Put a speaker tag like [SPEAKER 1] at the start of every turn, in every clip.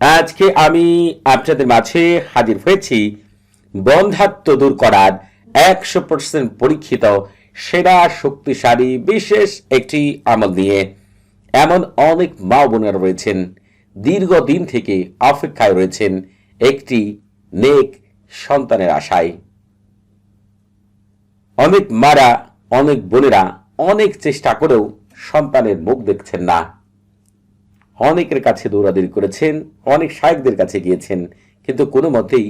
[SPEAKER 1] আজকে আমি আপনাদের মাঝে হাজির হয়েছি বন্ধাত্ম দূর করার একশো পার্সেন্ট পরীক্ষিত, সেরা, শক্তিশালী, বিশেষ একটি আমল নিয়ে এমন অনেক মা বোনেরা রয়েছেন, দীর্ঘদিন থেকে অপেক্ষায় রয়েছেন একটি নেক সন্তানের আশায়। অনেক মারা অনেক বোনেরা অনেক চেষ্টা করেও সন্তানের মুখ দেখছেন না। অনেকের কাছে দৌড়াদৌড়ি করেছেন, অনেক সাহেবদের কাছে গিয়েছেন, কিন্তু কোনো মতেই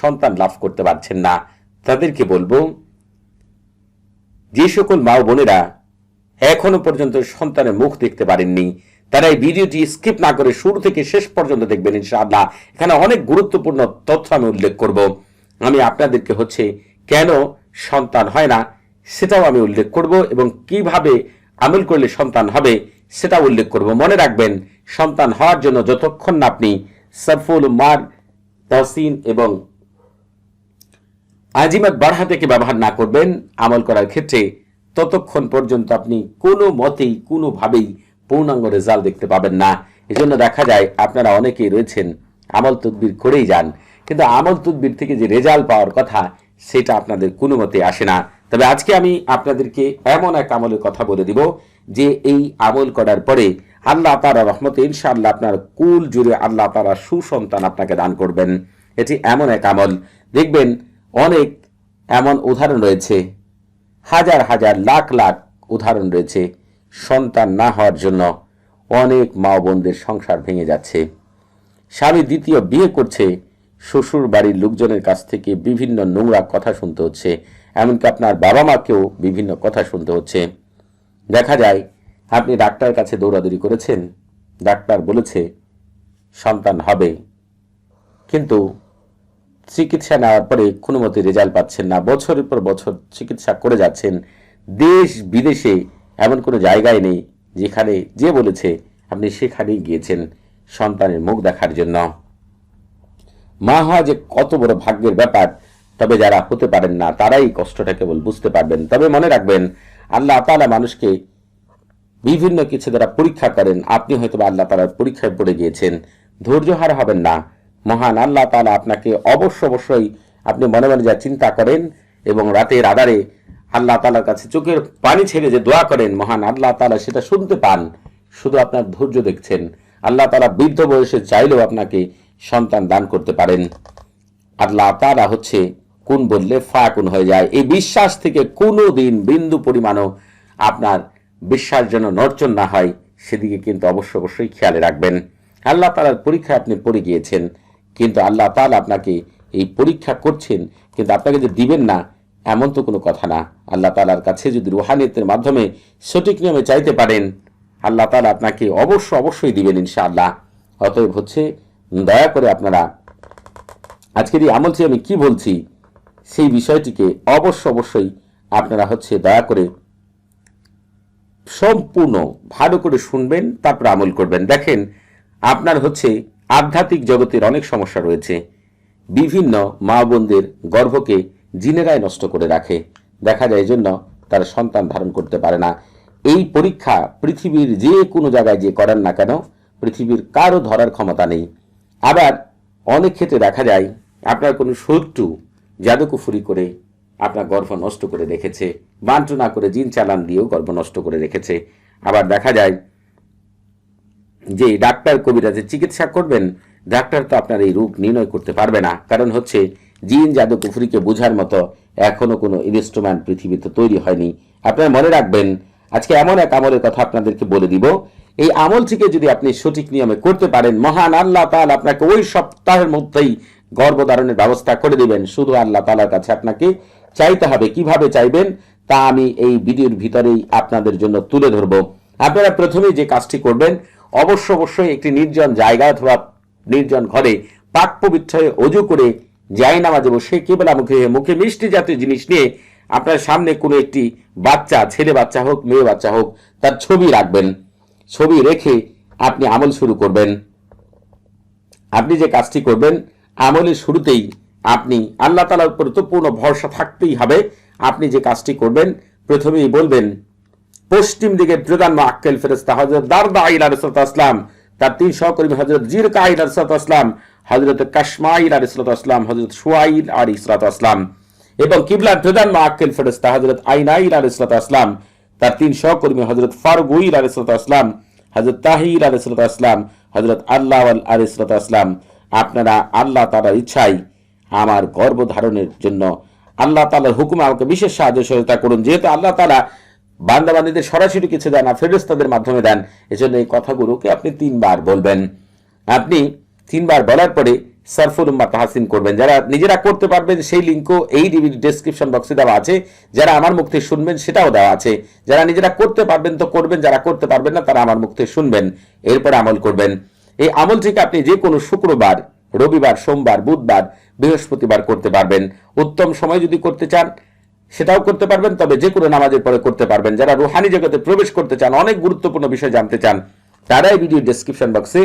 [SPEAKER 1] সন্তান লাভ করতে পারছেন না। তাদেরকে বলব, যে সকল মা বোনেরা এখনও পর্যন্ত সন্তানের মুখ দেখতে পারেননি, তারা এই ভিডিওটি স্কিপ না করে শুরু থেকে শেষ পর্যন্ত দেখবেন ইনশাআল্লাহ। এখানে অনেক গুরুত্বপূর্ণ তথ্য আমি উল্লেখ করব। আমি আপনাদেরকে হচ্ছে, কেন সন্তান হয় না সেটাও আমি উল্লেখ করব এবং কীভাবে আমল করলে সন্তান হবে সেটা উল্লেখ করব। মনে রাখবেন, সন্তান হওয়ার জন্য যতক্ষণ না আপনি সরফুল মার তহসিন এবং আজিমাত বাড়হা থেকে ব্যবহার না করবেন, আমল করার ক্ষেত্রে ততক্ষণ পর্যন্ত আপনি কোনো মতেই, কোনোভাবেই পূর্ণাঙ্গ রেজাল্ট দেখতে পাবেন না। এজন্য দেখা যায়, আপনারা অনেকেই রয়েছেন, আমল তদবির করেই যান। কিন্তু আমল তদবির থেকে যে রেজাল্ট পাওয়ার কথা, সেটা আপনাদের কোনো মতে আসে না। তবে আজকে আমি আপনাদেরকে এমন এক আমলের কথা বলে দিব যে এই আমল করার পরে আল্লাহ তারা রহমতে ইনশাআল্লাহ আপনার কুল জুড়ে আল্লাহ তারা সুসন্তান আপনাকে দান করবেন। এটি এমন এক আমল। দেখবেন অনেক এমন উদাহরণ রয়েছে। হাজার হাজার লাখ লাখ উদাহরণ রয়েছে সন্তান না হওয়ার জন্য। অনেক মা বোনদের সংসার ভেঙে যাচ্ছে। স্বামী দ্বিতীয় বিয়ে করছে। শ্বশুর বাড়ির লোকজনের কাছ থেকে বিভিন্ন নোংরা কথা শুনতে হচ্ছে। এমনকি আপনার বাবা মাকেও বিভিন্ন কথা শুনতে হচ্ছে। দেখা যায়, আপনি ডাক্তারের কাছে দৌড়াদৌড়ি করেছেন। ডাক্তার বলেছে, সন্তান হবে। কিন্তু চিকিৎসা নেওয়ার পরে কোনো মতে রেজাল্ট পাচ্ছেন না। বছরের পর বছর চিকিৎসা করে যাচ্ছেন। দেশ, বিদেশে এমন কোনো জায়গায় নেই যেখানে যে বলেছে, আপনি সেখানেই গিয়েছেন সন্তানের মুখ দেখার জন্য। মা হওয়া যে কত বড় ভাগ্যের ব্যাপার তবে যারা হতে পারেন না, তারাই কষ্টটা কেবল বুঝতে পারবেন। তবে মনে রাখবেন, আল্লাহ তালা মানুষকে বিভিন্ন কিছু দ্বারা পরীক্ষা করেন। আপনি হয়তো আল্লাহ তালার পরীক্ষায় পড়ে গিয়েছেন। ধৈর্য হার হবেন না। মহান আল্লাহ তালা আপনাকে অবশ্য অবশ্যই আপনি মনে মনে যা চিন্তা করেন এবং রাতের আধারে আল্লাহ তালার কাছে চোখের পানি ছেড়ে যে দোয়া করেন, মহান আল্লাহ তালা সেটা শুনতে পান। শুধু আপনার ধৈর্য দেখছেন। আল্লাহ তালা বৃদ্ধ বয়সে চাইলেও আপনাকে সন্তান দান করতে পারেন। আল্লাহ তালা হচ্ছে কোন বললে ফা কোন হয়ে যায়? এই বিশ্বাস থেকে কোনো দিন বিন্দু পরিমাণও আপনার বিশ্বাস যেন নড়চন না হয়, সেদিকে কিন্তু অবশ্য অবশ্যই খেয়ালে রাখবেন। আল্লাহ তালার পরীক্ষায় আপনি পড়ে গিয়েছেন, কিন্তু আল্লাহ তালা আপনাকে এই পরীক্ষা করছেন, কিন্তু আপনাকে যে দিবেন না, এমন তো কোনো কথা না। আল্লাহ তালার কাছে যদি রুহানিয়তের মাধ্যমে সঠিক নিয়মে চাইতে পারেন, আল্লাহ তালা আপনাকে অবশ্য অবশ্যই দিবেন ইনশাআল্লাহ। অতএব হচ্ছে, দয়া করে আপনারা, আজকের এই আমলটি আমি কি বলছি সেই বিষয়টিকে অবশ্য অবশ্যই আপনারা হচ্ছে দয়া করে সম্পূর্ণ ভালো করে শুনবেন, তারপর আমল করবেন। দেখেন, আপনার হচ্ছে আধ্যাত্মিক জগতের অনেক সমস্যা রয়েছে। বিভিন্ন মা বোনদের গর্ভকে জিনেরাই নষ্ট করে রাখে। দেখা যায় জন্য তারা সন্তান ধারণ করতে পারে না। এই পরীক্ষা পৃথিবীর যে কোনো জায়গায় যে করেন না কেন, পৃথিবীর কারও ধরার ক্ষমতা নেই। আবার অনেক ক্ষেত্রে দেখা যায়, আপনার কোনো শত্রু জাদুকুফুরি করে আপনার গর্ভ নষ্ট করে রেখেছে বান্টনা করে জিন চালান দিয়েও গর্ভ নষ্ট করে রেখেছে। আবার দেখা যায় যে ডাক্তার কবিরাজে চিকিৎসা করবেন, ডাক্তার তো আপনার এই রোগ নির্ণয় করতে পারবে না। কারণ হচ্ছে জিন জাদু কুফুরিকে বোঝার মতো এখনও কোনো ইনস্ট্রুমেন্ট পৃথিবীতে তৈরি হয়নি। আপনারা মনে রাখবেন, আজকে এমন এক আমলের কথা আপনাদেরকে বলে দিব। এই আমলটিকে যদি আপনি সঠিক নিয়মে করতে পারেন, মহান আল্লাহ তাল আপনাকে ওই সপ্তাহের মধ্যেই গর্ভধারণের ব্যবস্থা করে দিবেন। শুধু আল্লাহ তালার কাছে আপনাকে চাইতে হবে। কীভাবে চাইবেন? তা আমি এই ভিডিওর ভিতরেই আপনাদের জন্য তুলে ধরব। আপনারা প্রথমেই যে কাজটি করবেন, অবশ্য অবশ্যই একটি নির্জন জায়গা অথবা নির্জন ঘরে পাক পবিত্র অজু করে যাই নামাজে বসে কেবলা মুখে মুখে মিষ্টি জাতীয় জিনিস নিয়ে আপনার সামনে কোনো একটি বাচ্চা, ছেলে বাচ্চা হোক, মেয়ে বাচ্চা হোক, তার ছবি রাখবেন। ছবি রেখে আপনি আমল শুরু করবেন। আপনি যে কাজটি করবেন আমলের শুরুতেই আপনি আল্লাহ তালার উপর তো পূর্ণ ভরসা থাকতেই হবে। আপনি যে কাজটি করবেন, প্রথমেই বলবেন, পশ্চিম দিকের প্রধান আক্কেল ফেরেস্তা হজরত দারদা ইলা রসুল আসলাম তার তিন সহকর্মী হজরত জিরকা ইলা রসুল আসলাম হজরত কাশমাইল আর ইসলাত আসলাম হজরত সুয়াইল আর ইসলাত আসলাম এবং কিবলার প্রধান আক্কেল ফেরেস্তা হজরত আইনাইল আর ইসলাত আসলাম তার তিন সহকর্মী হজরত ফারগুইল আর ইসলাত আসলাম হজরত তাহির আর ইসলাত আসলাম হজরত আল্লাহ আর ইসলাত আসলাম আপনারা আল্লাহ তালার ইচ্ছাই আমার গর্ব ধারণের জন্য আল্লাহ তালার হুকুমে আমাকে বিশেষ সাহায্য সহায়তা করুন। যেহেতু আল্লাহ তালা বান্দাবান্দিদের সরাসরি কিছু দেন না ফেরেস্তাদের মাধ্যমে দেন, এজন্য এই কথাগুলোকে আপনি তিনবার বলবেন। আপনি তিনবার বলার পরে সারফুল উম্মা তাহাসিন করবেন। যারা নিজেরা করতে পারবেন, সেই লিঙ্কও এই ডিসক্রিপশন বক্সে দেওয়া আছে। যারা আমার মুখ থেকে শুনবেন, সেটাও দেওয়া আছে। যারা নিজেরা করতে পারবেন তো করবেন, যারা করতে পারবেন না, তারা আমার মুখ থেকে শুনবেন। এরপরে আমল করবেন। এই আমল থেকে আপনি যে কোনো শুক্রবার, রবিবার, সোমবার, বুধবার, বৃহস্পতিবার করতে পারবেন। উত্তম সময় যদি করতে চান, সেটাও করতে পারবেন, তবে যে কোনো নামাজের পরে করতে পারবেন। যারা রুহানি জগতে প্রবেশ করতে চান, অনেক গুরুত্বপূর্ণ বিষয় জানতে চান তারাই ভিডিও ডেসক্রিপশন বক্সে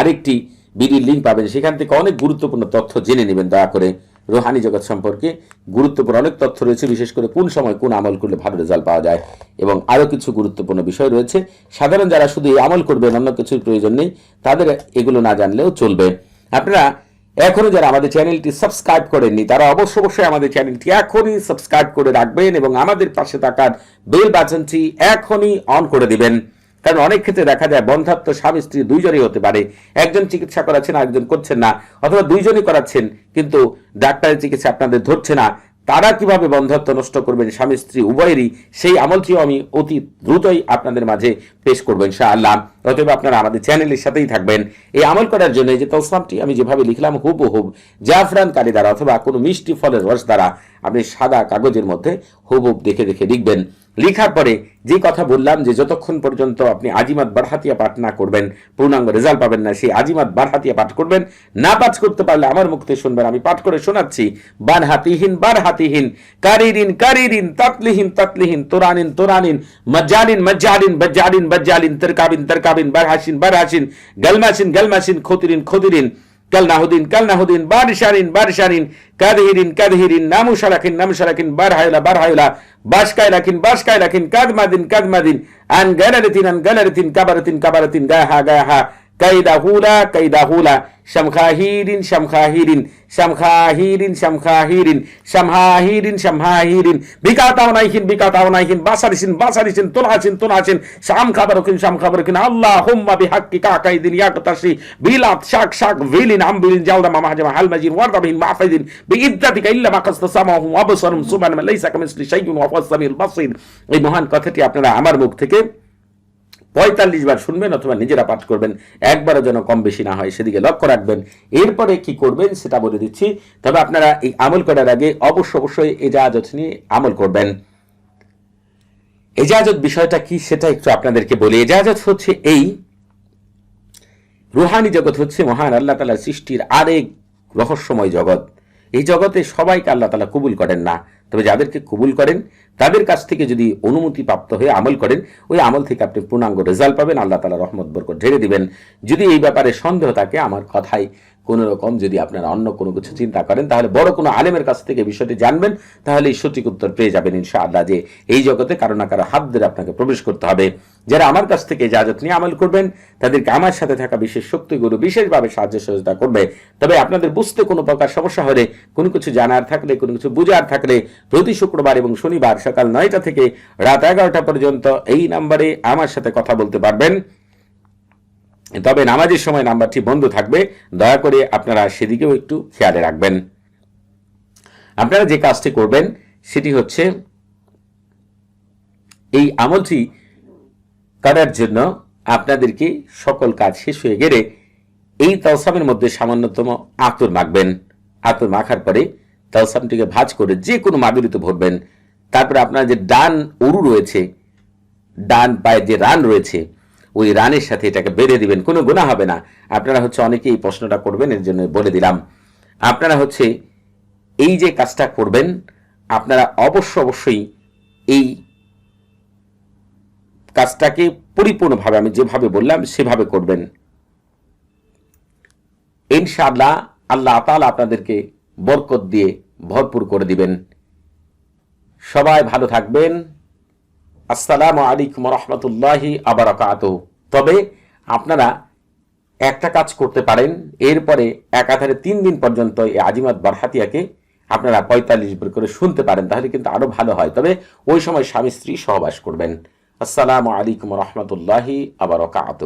[SPEAKER 1] আরেকটি ভিডিওর লিঙ্ক পাবেন। সেখান থেকে অনেক গুরুত্বপূর্ণ তথ্য জেনে নেবেন, দয়া করে। রোহানি জগৎ সম্পর্কে গুরুত্বপূর্ণ অনেক তথ্য রয়েছে, বিশেষ করে কোন সময় কোন আমল করলে ভালো রেজাল্ট পাওয়া যায় এবং আরও কিছু গুরুত্বপূর্ণ বিষয় রয়েছে। সাধারণ যারা শুধু এই আমল করবেন, অন্য কিছুর প্রয়োজন নেই, তাদের এগুলো না জানলেও চলবে। আপনারা এখনও যারা আমাদের চ্যানেলটি সাবস্ক্রাইব করেননি, তারা অবশ্য অবশ্যই আমাদের চ্যানেলটি এখনই সাবস্ক্রাইব করে রাখবেন এবং আমাদের পাশে থাকার বেল বাটনটি এখনই অন করে দিবেন। কারণ অনেক ক্ষেত্রে দেখা যায় বন্ধাত্ম স্বামী স্ত্রী দুইজনই হতে পারে। একজন চিকিৎসা করাচ্ছেন, আরেকজন করছেন না। অথবা দুইজনই করাচ্ছেন, কিন্তু ডাক্তারের চিকিৎসা আপনাদের ধরছে না। তারা কীভাবে বন্ধত্ব নষ্ট করবেন স্বামী স্ত্রী উভয়েরই, সেই আমলটিও আমি অতি দ্রুতই আপনাদের মাঝে পেশ করবেন শাহ আল্লাহ অতএব আপনারা আমাদের চ্যানেলের সাথেই থাকবেন। এই আমল করার জন্য যে তসলামটি আমি যেভাবে লিখলাম হুব হুব জাফরান কালি দ্বারা অথবা কোনো মিষ্টি ফলের রস দ্বারা আপনি সাদা কাগজের মধ্যে হুবহুব দেখে দেখে লিখবেন। লিখার পরে যে কথা বললাম যে যতক্ষণ পর্যন্ত আপনি আজিমাত বারহাতিয়া পাঠ না করবেন, পূর্ণাঙ্গ রেজাল্ট পাবেন না, সেই আজিমাত বারহাতিয়া পাঠ করবেন। না পাঠ করতে পারলে আমার মুক্তি শুনবেন, আমি পাঠ করে শোনাচ্ছি। বারহাতিহীন বারহাতিহীন, কারিরিন কারিরিন, তাতলিহীন তাতলিহীন, তোরানিন তোরানিন, মজ্জালিন মজ্জালিন বজ্জালিন বজ্জালিন তরকাবিন তরকাবিন, বারহাসিন বারহাসিন, গলমাসিন গলমাসিন, খতিরিন খতিরিন। كالنا نهودين كل نهودين بارشارين بارشارين كادهيرين كادهيرين نامو شاركين نامو شاركين بارهايلا بارهايلا باشكاي لكن باشكاي لكن كادمادين كادمادين أن غلرتين أن غلرتين كبرتين كبرتين غاها غاها. কাইদাহুলা কাইদাহুলা শামখাহিরিন শামখাহিরিন শামখাহিরিন শামখাহিরিন শামহাহিরিন শামহাহিরিন বিকাতাওনাইহিন বিকাতাওনাইহিন বাসারিসিন বাসারিসিন তুলহাসিন তুলহাসিন শাম খাবারকিন শাম খাবারকিন আল্লাহ হুম্মা বিহাক্কি কাকাইদিন ইয়াকতাসি বিলাত শাক শাক ভিলিন আমবিলিন জালদা মামা হাজমা হালমাজিন ওয়ারদাবিন মাফাইদিন বিইদ্দাতিকা ইল্লা মা কাসতা সামাহুম আবসারুম সুবহান লাইসা কামিসলি শাইউন ওয়া হুয়াস সামিউল বাসীর এই মহান কথাটি আপনারা আমার মুখ থেকে পঁয়তাল্লিশ বার শুনবেন অথবা নিজেরা পাঠ করবেন, একবারও যেন কম বেশি না হয়, সেদিকে লক্ষ্য রাখবেন। এরপরে কি করবেন সেটা বলে দিচ্ছি। তবে আপনারা এই আমল করার আগে অবশ্য অবশ্যই এজাজত নিয়ে আমল করবেন। এজাজত বিষয়টা কি সেটা একটু আপনাদেরকে বলি। এজাজত হচ্ছে এই, রুহানি জগৎ হচ্ছে মহান আল্লাহ তালার সৃষ্টির আরেক রহস্যময় জগৎ। এই জগতে সবাইকে আল্লাহ তালা কবুল করেন না। তবে যাদেরকে কবুল করেন, তাদের কাছ থেকে যদি অনুমতি প্রাপ্ত হয়ে আমল করেন, ওই আমল থেকে আপনি পূর্ণাঙ্গ রেজাল্ট পাবেন। আল্লাহ তালা রহমত বরকত ঢেড়ে দিবেন। যদি এই ব্যাপারে সন্দেহ থাকে, আমার কথাই কোন রকম যদি আপনারা অন্য কোনো কিছু চিন্তা করেন, তাহলে বড় কোনো আলেমের কাছ থেকে বিষয়টি জানবেন তাহলে সঠিক উত্তর পেয়ে যাবেন ইনশাআল্লাহ যে এই জগতে কারও না কারও হাত ধরে আপনাকে প্রবেশ করতে হবে। যারা আমার কাছ থেকে ইজাজত নিয়ে আমল করবেন, তাদেরকে আমার সাথে থাকা বিশেষ শক্তিগুলো বিশেষভাবে সাহায্য সহযোগিতা করবে। তবে আপনাদের বুঝতে কোনো প্রকার সমস্যা হলে, কোনো কিছু জানার থাকলে, কোনো কিছু বুঝার থাকলে, প্রতি শুক্রবার এবং শনিবার সকাল নয়টা থেকে রাত এগারোটা পর্যন্ত এই নাম্বারে আমার সাথে কথা বলতে পারবেন। তবে নামাজের সময় নাম্বারটি বন্ধ থাকবে, দয়া করে আপনারা সেদিকেও একটু খেয়ালে রাখবেন। আপনারা যে কাজটি করবেন, সেটি হচ্ছে এই আমলটি করার জন্য আপনাদেরকে সকল কাজ শেষ হয়ে গেলে এই তলসামের মধ্যে সামান্যতম আতর মাখবেন। আতর মাখার পরে তলসামটিকে ভাজ করে যে কোনো মাদুরিতে ভরবেন। তারপরে আপনার যে ডান উরু রয়েছে, ডান পায়ে যে রান রয়েছে ওই রানের সাথে এটাকে বেঁধে দিবেন, কোনো গুণা হবে না। আপনারা হচ্ছে অনেকেই এই প্রশ্নটা করবেন, এর জন্য বলে দিলাম। আপনারা হচ্ছে এই যে কাজটা করবেন, আপনারা অবশ্য অবশ্যই এই কাজটাকে পরিপূর্ণভাবে, আমি যেভাবে বললাম সেভাবে করবেন। ইনশাআল্লাহ আল্লাহ তাআলা আপনাদেরকে বরকত দিয়ে ভরপুর করে দিবেন। সবাই ভালো থাকবেন। আসসালামু আলাইকুম রহমতুল্লাহি আবারকাত তবে আপনারা একটা কাজ করতে পারেন, এরপরে একাধারে তিন দিন পর্যন্ত এই আজিমাত বারহাতিয়াকে আপনারা পঁয়তাল্লিশ বার করে শুনতে পারেন, তাহলে কিন্তু আরও ভালো হয়। তবে ওই সময় স্বামী স্ত্রী সহবাস করবেন। আসসালামু আলাইকুম রহমতুল্লাহি আবরাকাত